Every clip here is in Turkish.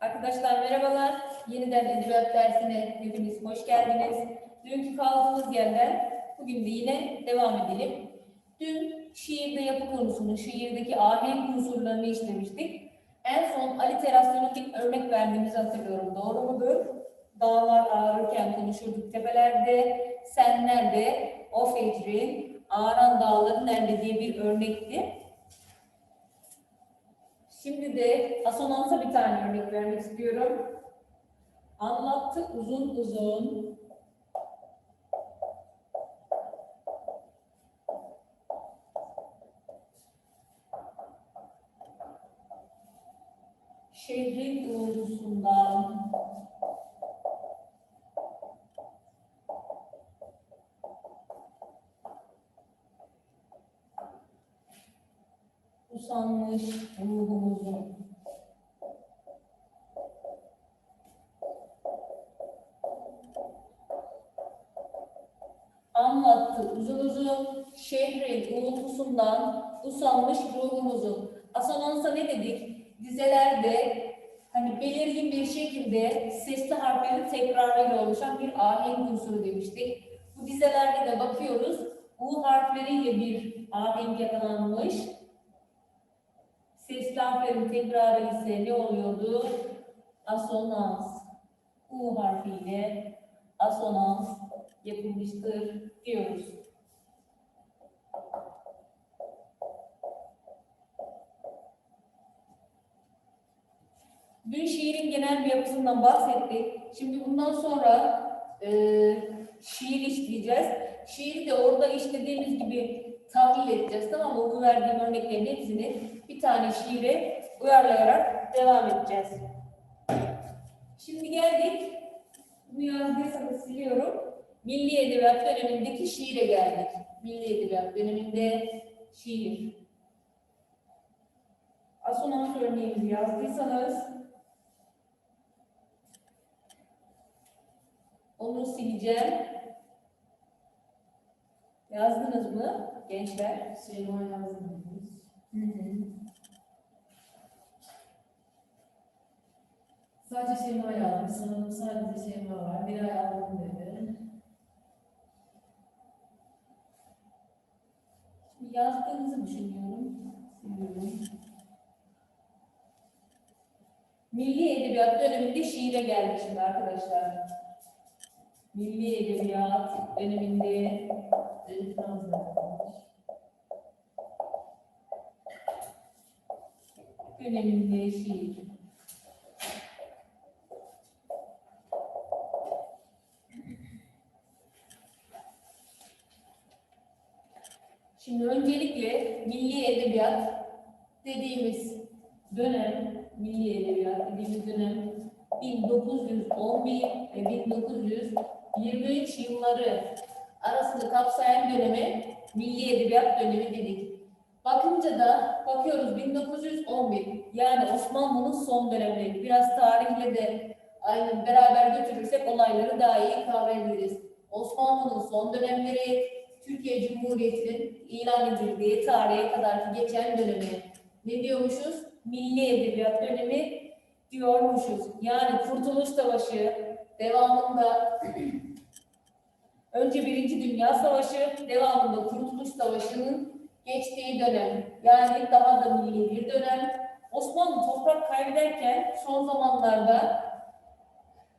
Arkadaşlar merhabalar. Yeniden edebiyat dersine hepiniz hoş geldiniz. Dünkü kaldığımız yerden bugün de yine devam edelim. Dün şiirde yapı konusunu, şiirdeki ahenk unsurlarını işlemiştik. En son aliterasyona bir örnek verdiğimizi hatırlıyorum. Doğru mudur? Dağlar ağrırken konuşurduk tepelerde, sen nerede, o fecrin, ağaran dağları nerede diye bir örnekti. Şimdi de asonansa bir tane örnek vermek istiyorum. Anlattı uzun uzun. Şehrin uğultusundan. Usanmış ruhumuzun. anlattı uzun uzun şehrin uğultusundan usanmış ruhumuzun. Asonansa ne dedik? Dizelerde hani belirgin bir şekilde sesli harflerin tekrarıyla oluşan bir ahenk unsuru demiştik. Bu dizelerde de bakıyoruz. U harfleriyle bir ahenk yakalanmış. Sesli harflerin tekrarı ise ne oluyordu? Asonans. U harfiyle asonans yapılmıştır diyoruz. Dün şiirin genel bir yapısından bahsettik. Şimdi bundan sonra e, şiir işleyeceğiz. Şiiri de orada işlediğimiz gibi tahlil edeceğiz. Tamam mı? Bu verdiğim örneklerin hepsini bir tane şiire uyarlayarak devam edeceğiz. Şimdi geldik. Bunu yazdıysanız siliyorum. Milli Edebiyat dönemindeki şiire geldik. Milli Edebiyat döneminde şiir. Asonans örneğimizi yazdıysanız onu sileceğim. Yazdınız mı gençler? Şeyma yazdınız. Hı hı. Sadece Şeyma yazmış. Sanırım sadece Şeyma var. Bir ay aldım dedi. Şimdi yazdığınızı düşünüyorum. Siliyorum. Milli Edebiyat döneminde şiire geldik şimdi arkadaşlar. Milli Edebiyat döneminde Elif döneminde şiir. Şimdi öncelikle milli edebiyat dediğimiz dönem, milli edebiyat dediğimiz dönem 1911 ve 1923 yılları arasında kapsayan döneme milli edebiyat dönemi dedik. Bakınca da bakıyoruz 1911 yani Osmanlı'nın son dönemleri. Biraz tarihle de aynı beraber götürürsek olayları daha iyi kavrayabiliriz. Osmanlı'nın son dönemleri, Türkiye Cumhuriyeti'nin ilan edildiği tarihe kadar geçen dönemi. Ne diyormuşuz? Milli Edebiyat dönemi diyormuşuz. Yani Kurtuluş Savaşı devamında önce Birinci Dünya Savaşı, devamında Kurtuluş Savaşı'nın geçtiği dönem. Yani daha da milli bir dönem. Osmanlı toprak kaybederken son zamanlarda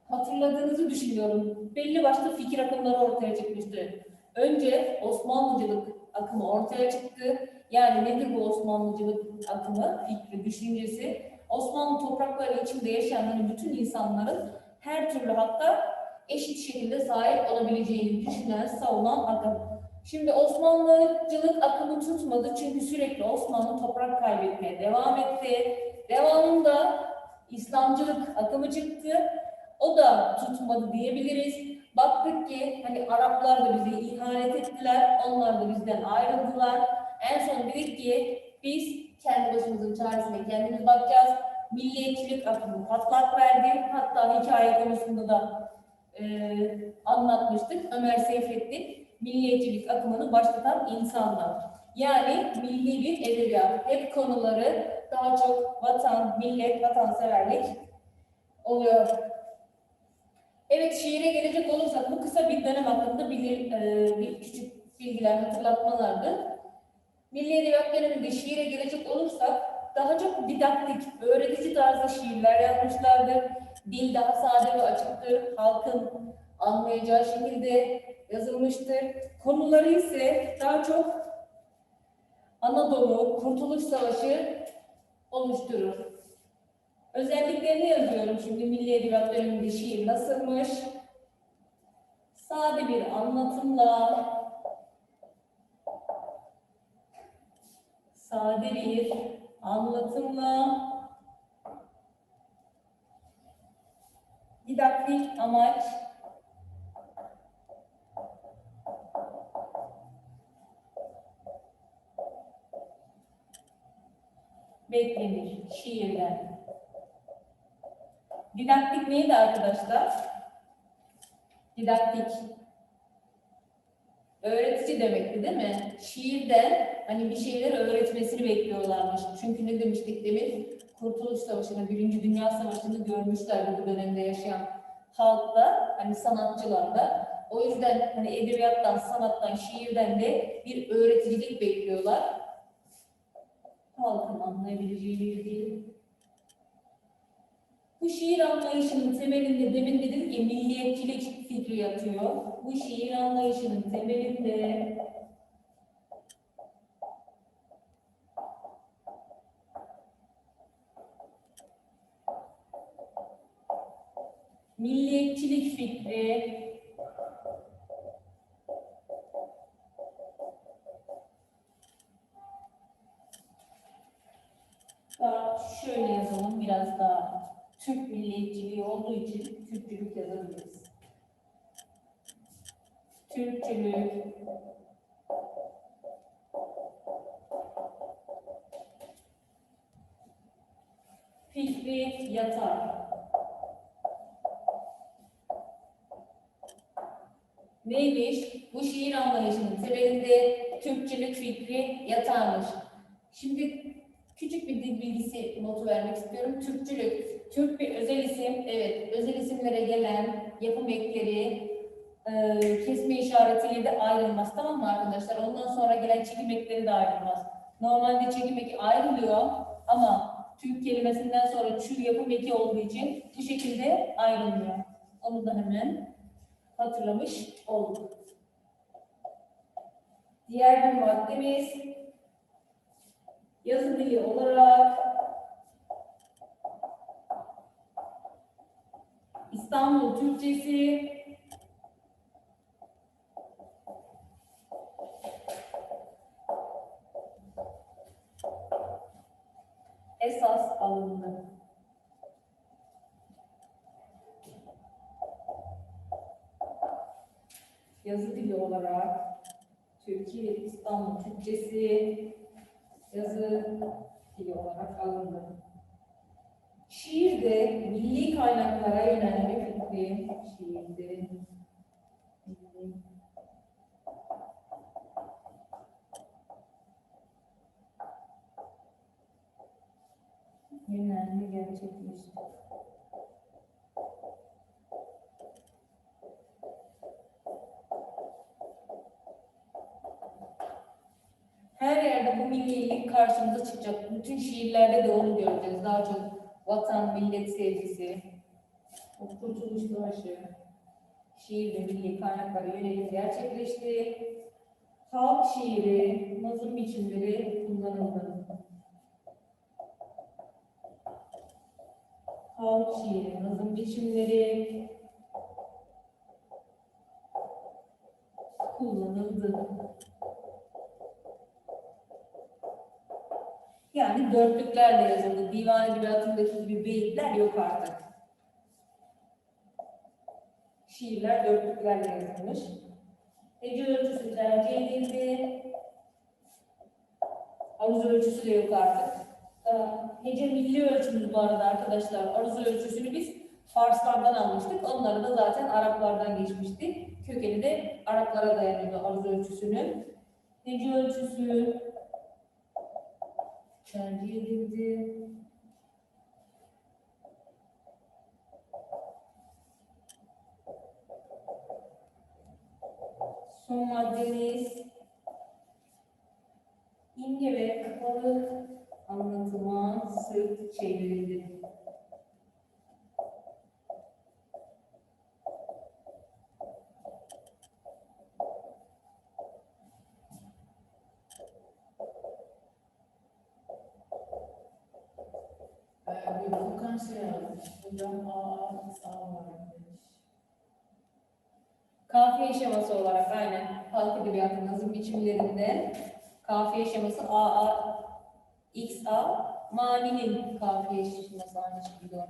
hatırladığınızı düşünüyorum. Belli başlı fikir akımları ortaya çıkmıştı. Önce Osmanlıcılık akımı ortaya çıktı. Yani nedir bu Osmanlıcılık akımı, fikri, düşüncesi? Osmanlı toprakları içinde yaşayan bütün insanların her türlü hatta eşit şekilde sahip olabileceğini düşünen, savunan akım. Şimdi Osmanlıcılık akımı tutmadı çünkü sürekli Osmanlı toprak kaybetmeye devam etti. Devamında İslamcılık akımı çıktı. O da tutmadı diyebiliriz. Baktık ki hani Araplar da bize ihanet ettiler, onlar da bizden ayrıldılar. En son dedik ki biz kendi başımızın çaresine kendimiz bakacağız. Milliyetçilik akımı patlak verdi. Hatta hikaye konusunda da e, anlatmıştık. Ömer Seyfettin milliyetçilik akımını başlatan insanlar. Yani milli bir edebiyat. Hep konuları daha çok vatan, millet, vatanseverlik oluyor. Evet, şiire gelecek olursak bu kısa bir dönem hakkında bilir, e, bir küçük bilgiler, hatırlatmalardı. Milli Edebiyat döneminde şiire gelecek olursak daha çok didaktik, öğretici tarzda şiirler yazmışlardır. Dil daha sade ve açıktır, halkın anlayacağı şekilde yazılmıştır. Konuları ise daha çok Anadolu, Kurtuluş Savaşı oluşturur. Özelliklerini yazıyorum şimdi Milli Edebiyat döneminde şiir nasılmış? Sade bir anlatımla, sade bir anlatımla, didaktik amaç, beklenir şiirden. Didaktik neydi arkadaşlar? Didaktik. Öğretici demekti değil mi? Şiirden hani bir şeyler öğretmesini bekliyorlarmış. Çünkü ne demiştik demin? Kurtuluş Savaşı'nı, Birinci Dünya Savaşı'nı görmüşlerdi bu dönemde yaşayan halkta, hani sanatçılarda. O yüzden hani edebiyattan, sanattan, şiirden de bir öğreticilik bekliyorlar. Halkın anlayabileceği bir dil. Bu şiir anlayışının temelinde demin dedim ki milliyetçilik fikri yatıyor. Bu şiir anlayışının temelinde milliyetçilik fikri daha şöyle yazalım biraz daha Türk milliyetçiliği olduğu için Türkçülük yazabiliriz. Türkçülük, fikri yatar. Neymiş? Bu şiir anlayışının temelinde Türkçülük fikri yatarmış. Şimdi bir dil bilgisi notu vermek istiyorum. Türkçülük. Türk bir özel isim. Evet, özel isimlere gelen yapım ekleri, e, kesme işaretiyle de ayrılmaz. Tamam mı arkadaşlar? Ondan sonra gelen çekim ekleri de ayrılmaz. Normalde çekim eki ayrılıyor ama Türk kelimesinden sonra çür yapım eki olduğu için bu şekilde ayrılmıyor. Onu da hemen hatırlamış olduk. Diğer bir maddemiz yazı dili olarak İstanbul Türkçesi esas alındı. Yazı dili olarak Türkiye İstanbul Türkçesi yazı dili olarak alındı. Şiirde milli kaynaklara yönelme fikri, şiirde milli yönelme. Her yerde bu millilik karşımıza çıkacak. Bütün şiirlerde de onu göreceğiz. Daha çok vatan, millet sevgisi, kurtuluş savaşı, şiir ve milli kaynaklara yönelik gerçekleşti. Halk şiiri, nazım biçimleri kullanıldı. Halk şiiri, nazım biçimleri kullanıldı. Yani dörtlüklerle yazıldı. Divan edebiyatındaki gibi beyitler yok artık. Şiirler dörtlüklerle yazılmış. Hece ölçüsü tercih edildi. Aruz ölçüsü de yok artık. Ee, Hece milli ölçümüz bu arada arkadaşlar. Aruz ölçüsünü biz Farslardan almıştık. Onları da zaten Araplardan geçmişti. Kökeni de Araplara dayanıyordu aruz ölçüsünün. Hece ölçüsü, tercih edildi. Son maddemiz imge ve kapalı anlatıma sırt çevrildi. Ee, bir Furkan şey yazmış. Hocam A, X, A var demiş. Kafiye şeması olarak aynen halk edebiyatı nazım biçimlerinde kafiye şeması A, A, X, A, maninin kafiye şeması aynı şekilde.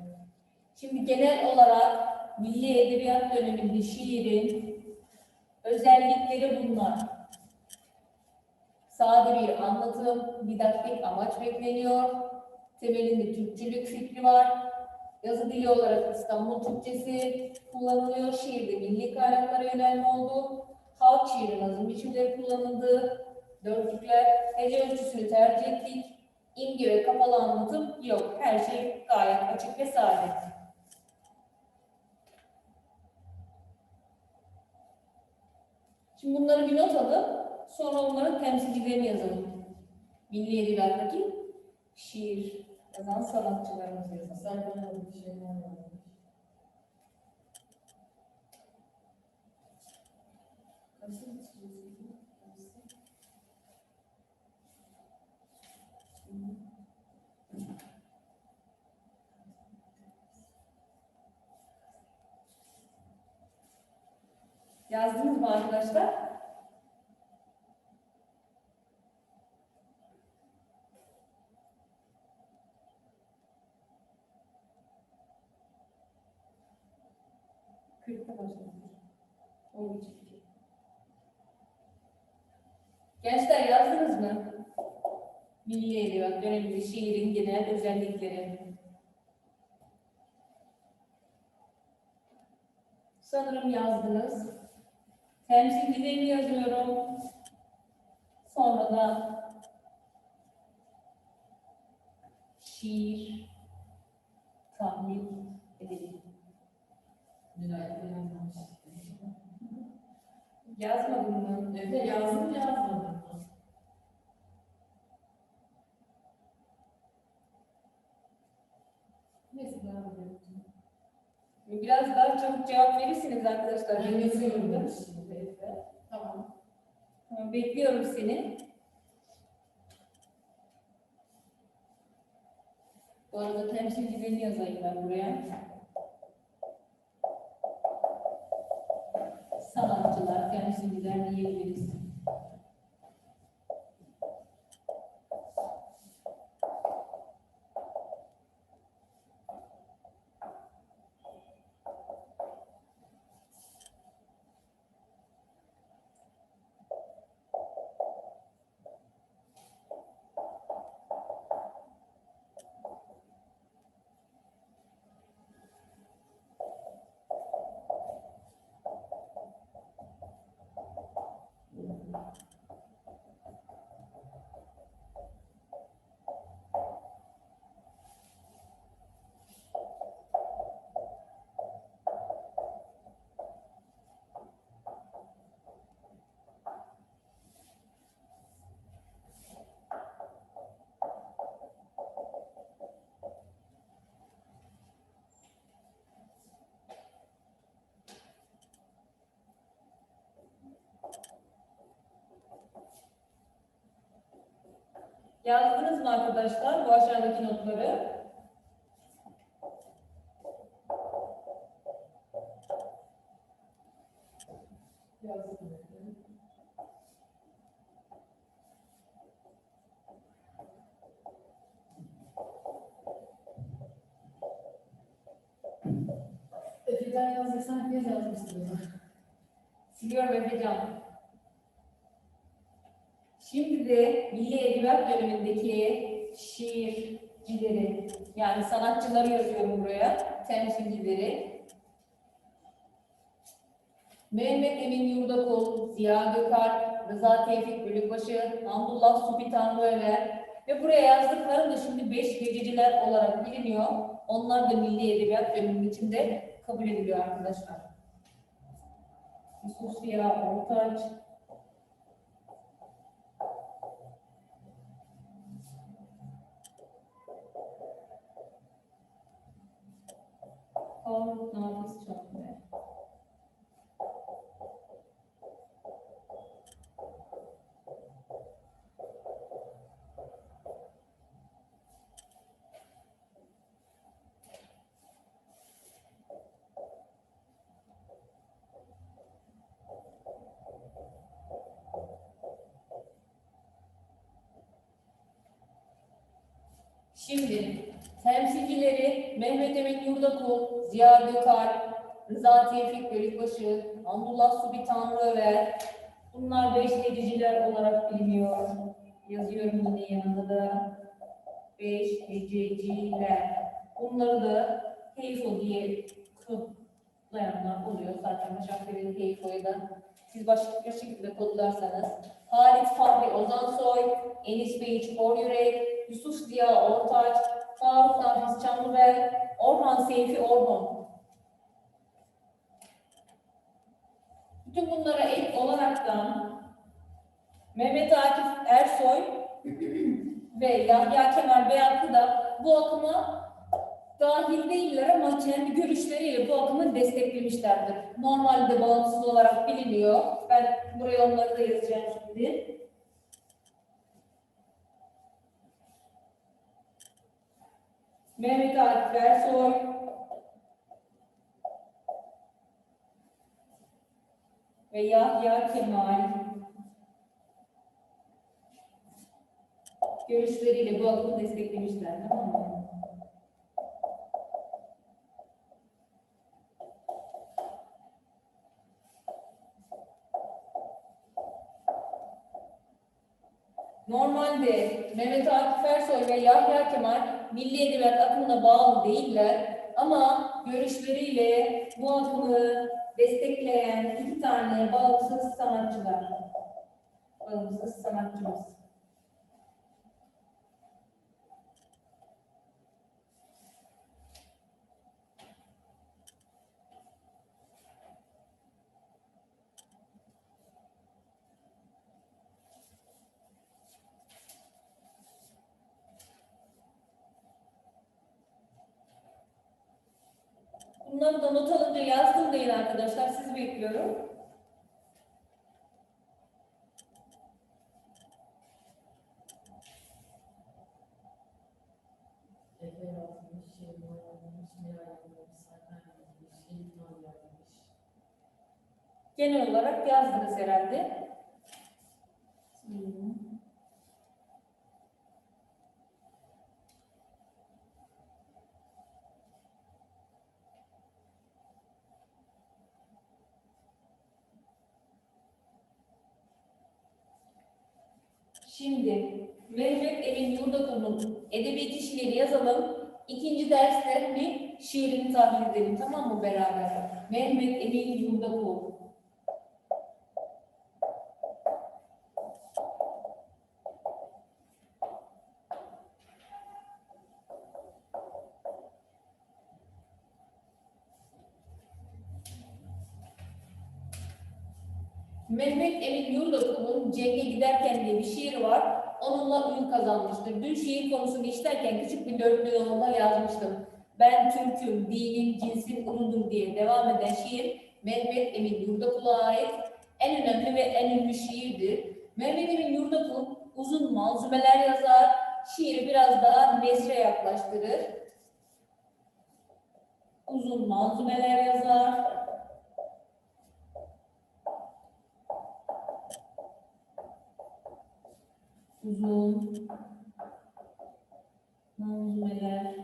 Şimdi genel olarak Milli Edebiyat döneminde şiirin özellikleri bunlar. Sade bir anlatım, didaktik amaç bekleniyor. Temelinde Türkçülük fikri var. Yazı dili olarak İstanbul Türkçesi kullanılıyor. Şiirde milli kaynaklara yönelme oldu. Halk şiiri nazım biçimleri kullanıldı. Dörtlükler, hece ölçüsünü tercih ettik. İmge ve kapalı anlatım yok. Her şey gayet açık ve sade. Şimdi bunları bir not alın. Sonra onların temsilcilerini yazalım. Milli Edebiyat'taki şiir yazan sanatçılarımız yazalım. Sayfada bir şeyler var. Kaçını çiziyorsun? Yazdınız mı arkadaşlar? Kırkta başladı. On üç iki. Gençler yazdınız mı? Milli Edebiyat döneminde şiirin genel özellikleri. Sanırım yazdınız. Temsilcilerini yazıyorum. Sonra da şiir tahmin edelim. Miray Yazmadın mı? Efe yazdım yazmadım mı? Neyse devam edelim. Biraz daha çabuk cevap verirsiniz arkadaşlar. Efe. Tamam. Tamam, bekliyorum seni. Bu arada temsilcilerini yazayım ben buraya. Sanatçılar, temsilciler diyebiliriz. Yazdınız mı arkadaşlar bu aşağıdaki notları? Yazdım Efe. Efe'den yazdıysan herkes yazmıştır. Siliyorum Efecan. Şimdi de Milli Dönemindeki şiircileri, yani sanatçıları yazıyorum buraya, temsilcileri. Mehmet Emin Yurdakul, Ziya Gökalp, Rıza Tevfik Bölükbaşı, Hamdullah Supi Tanrıöver, Ve buraya yazdıklarım da şimdi beş gececiler olarak biliniyor. Onlar da milli edebiyat bölümünün içinde kabul ediliyor arkadaşlar. Yusuf Ziya Ortaç, Faruk Nafiz Çakmak. Şimdi temsilcileri Mehmet Emin Yurdakul, Ziya Gökalp, Rıza Tevfik Bölükbaşı, Hamdullah Subi Tanrıöver, bunlar beş gececiler olarak biliniyor. Yazıyorum yine yanında da. Beş gececiler. Bunları da Heyfo diye kodlayanlar oluyor. Zaten Başakşehir'in Heyfo'yu da siz başka şekilde kodlarsanız. Halit Fahri Ozansoy, Enis Beyiç Koryürek, Yusuf Ziya Ortaç, Faruk Nafiz Çamlıbel, Orhan Seyfi Orhon. Bütün bunlara ek olaraktan Mehmet Akif Ersoy ve Yahya Kemal Beyatlı da bu akıma dahil değiller ama kendi görüşleriyle bu akımı desteklemişlerdir. Normalde bağımsız olarak biliniyor. Ben buraya onları da yazacağım şimdi. Mehmet Akif Ersoy, ve Yahya Kemal görüşleriyle bu akımı desteklemişler. Tamam mı? Normalde Mehmet Akif Ersoy ve Yahya Kemal Milli Edebiyat akımına bağlı değiller ama görüşleriyle bu akımı destekleyen iki tane bağımsız sanatçılar. Bağımsız sanatçımız. Bunları da not alınca yazdım deyin arkadaşlar. Sizi bekliyorum. Genel olarak yazdınız herhalde. Şimdi Mehmet Emin Yurdakul'un edebiyat işleri yazalım. İkinci derste bir şiirini tahlil edelim tamam mı beraber? Mehmet Emin Yurdakul. Mehmet Emin Yurdakul'un Cenge Giderken diye bir şiiri var. Ün kazanmıştır. Dün şiir konusunu işlerken küçük bir dörtlü yolunda yazmıştım. Ben Türk'üm, dinim, cinsim uludur diye devam eden şiir Mehmet Emin Yurdakul'a ait en önemli ve en ünlü şiirdir. Mehmet Emin Yurdakul uzun manzumeler yazar, şiiri biraz daha nesre yaklaştırır. Uzun manzumeler yazar, uzun manzumeler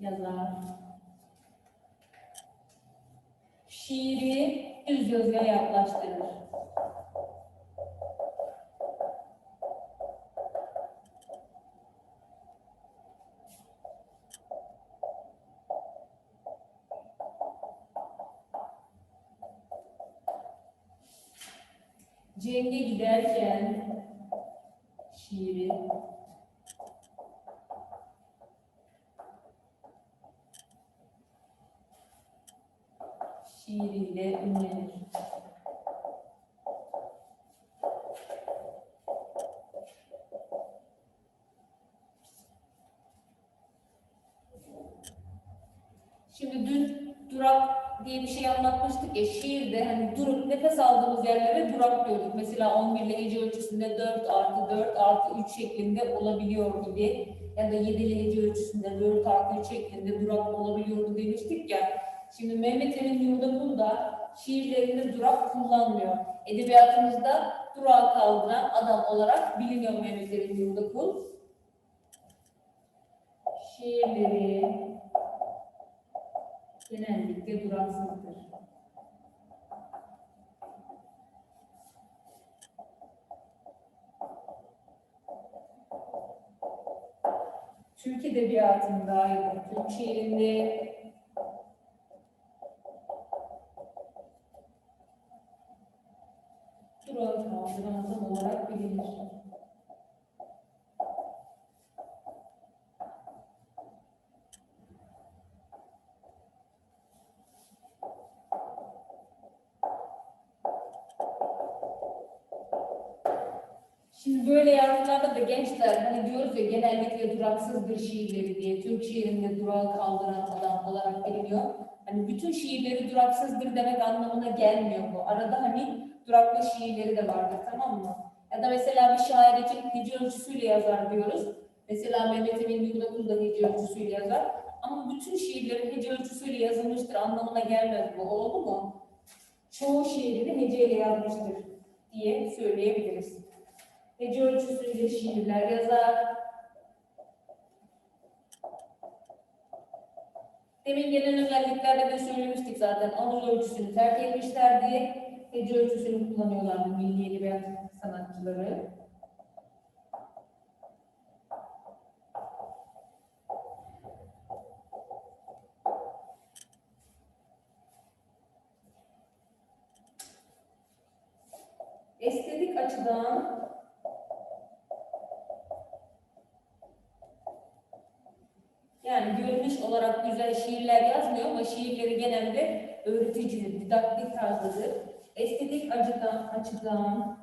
yazar. Şiiri düz yazıya yaklaştırır. Cenge giderken şiiri şiiriyle ünlenir. Şimdi dün durak diye bir şey anlatmıştık ya şiirde hani durup nefes aldığımız durak diyorduk. Mesela 11 ile hece ölçüsünde 4 artı 4 artı 3 şeklinde olabiliyor gibi ya da 7 ile hece ölçüsünde 4 artı 3 şeklinde durak olabiliyordu demiştik ya. Şimdi Mehmet Emin Yurdakul da şiirlerinde durak kullanmıyor. Edebiyatımızda durağı kaldıran adam olarak biliniyor Mehmet Emin Yurdakul. Şiirleri genellikle duraksızdır. Türk Edebiyatı'nda ya da Türk şiirinde kaldıran adam olarak bilinir. Şimdi böyle yazılarda da gençler hani diyoruz ya duraksızdır şiirleri diye. Türk şiirinde durağı kaldıran adam olarak biliniyor. Hani bütün şiirleri duraksızdır demek anlamına gelmiyor bu. Arada hani duraklı şiirleri de vardır tamam mı? Ya da mesela bir şair için hece ölçüsüyle yazar diyoruz. Mesela Mehmet Emin Yurdakul da hece ölçüsüyle yazar. Ama bütün şiirlerin hece ölçüsüyle yazılmıştır anlamına gelmez bu. Oldu mu? Çoğu şiirini heceyle yazmıştır diye söyleyebiliriz. Hece ölçüsüyle şiirler yazar. Demin gelen özelliklerde de söylemiştik zaten. Anadolu ölçüsünü terk etmişler diye hece ölçüsünü kullanıyorlardı milli edebiyat sanatçıları. Estetik açıdan Yani görünüş olarak güzel şiirler yazmıyor ama şiirleri genelde öğreticidir, didaktik tarzıdır. Estetik açıdan, açıdan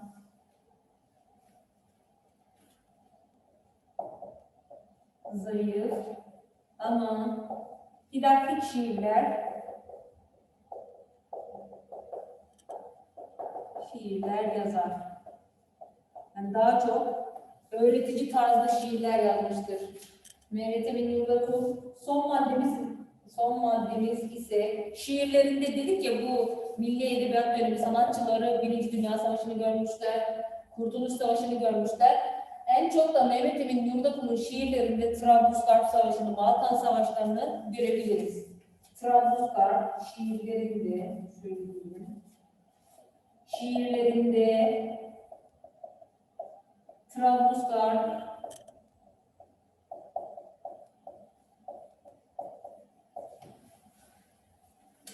zayıf ama didaktik şiirler şiirler yazar. Yani daha çok öğretici tarzda şiirler yazmıştır. Emin Yurdakul son maddemiz son maddemiz ise şiirlerinde dedik ya bu milli edebiyat dönemi sanatçıları Birinci Dünya Savaşı'nı görmüşler, Kurtuluş Savaşı'nı görmüşler. En çok da Mehmet Emin Yurdakul'un şiirlerinde Trablusgarp Savaşı'nı, Balkan Savaşları'nı görebiliriz. Trablusgarp şiirlerinde. Şiirlerinde Trablusgarp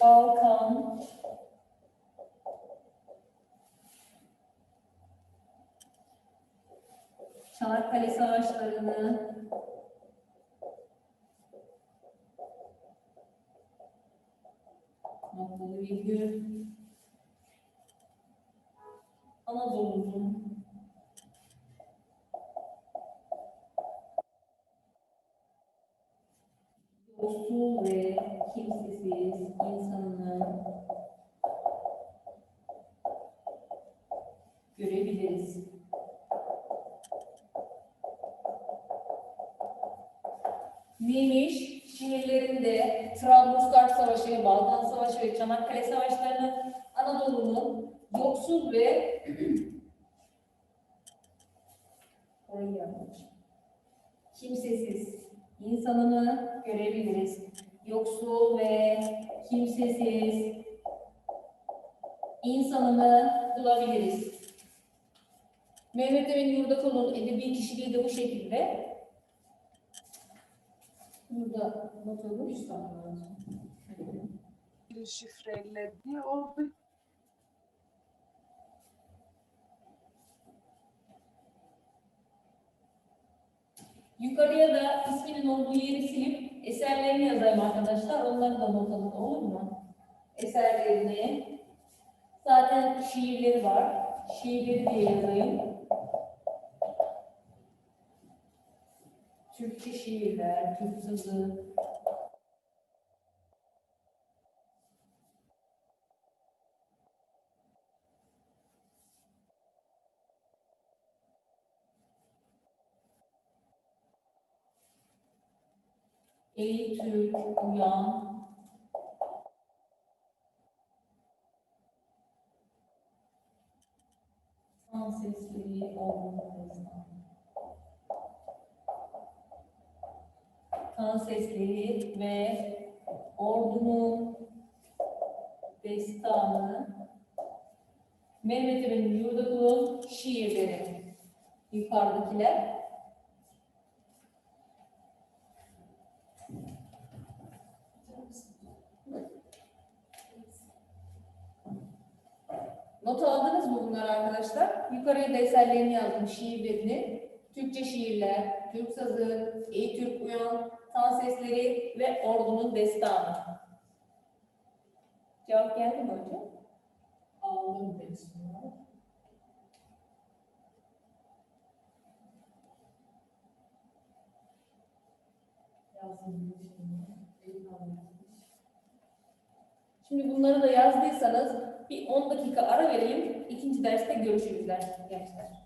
Balkan, Çanakkale Savaşları'nı, noktalı virgül, Anadolu'nun yoksul ve kimsesiz insanını görebiliriz. Neymiş? Şiirlerinde Trablusgarp Savaşı, Balkan Savaşı ve Çanakkale Savaşları'nı Anadolu'nun yoksul ve orayı yanlış. Kimsesiz insanını görebiliriz. Yoksul ve kimsesiz insanını bulabiliriz. Mehmet Emin Yurdakul'un edebi kişiliği de bu şekilde. Burada not almış şifreledi. O bir Yukarıya da isminin olduğu yeri silip eserlerini yazayım arkadaşlar. Onları da not alın olur mu? Eserlerini. Zaten şiirleri var. Şiirleri diye yazayım. Türkçe şiirler, Türk sözü. Ey Türk uyan. San sesleri olmalı. Kan sesleri ve ordunun destanı Mehmet Emin'in Yurdakul'un şiirleri yukarıdakiler. Not aldınız mı bunları arkadaşlar? Yukarıya eserlerini yazdım, şiirlerini. Türkçe şiirler, Türk sazı, Ey Türk Uyan, Tan Sesleri ve Ordunun Destanı. Cevap geldi mi hocam? Aldım almış. Şimdi bunları da yazdıysanız bir 10 dakika ara vereyim. İkinci derste görüşürüz gençler.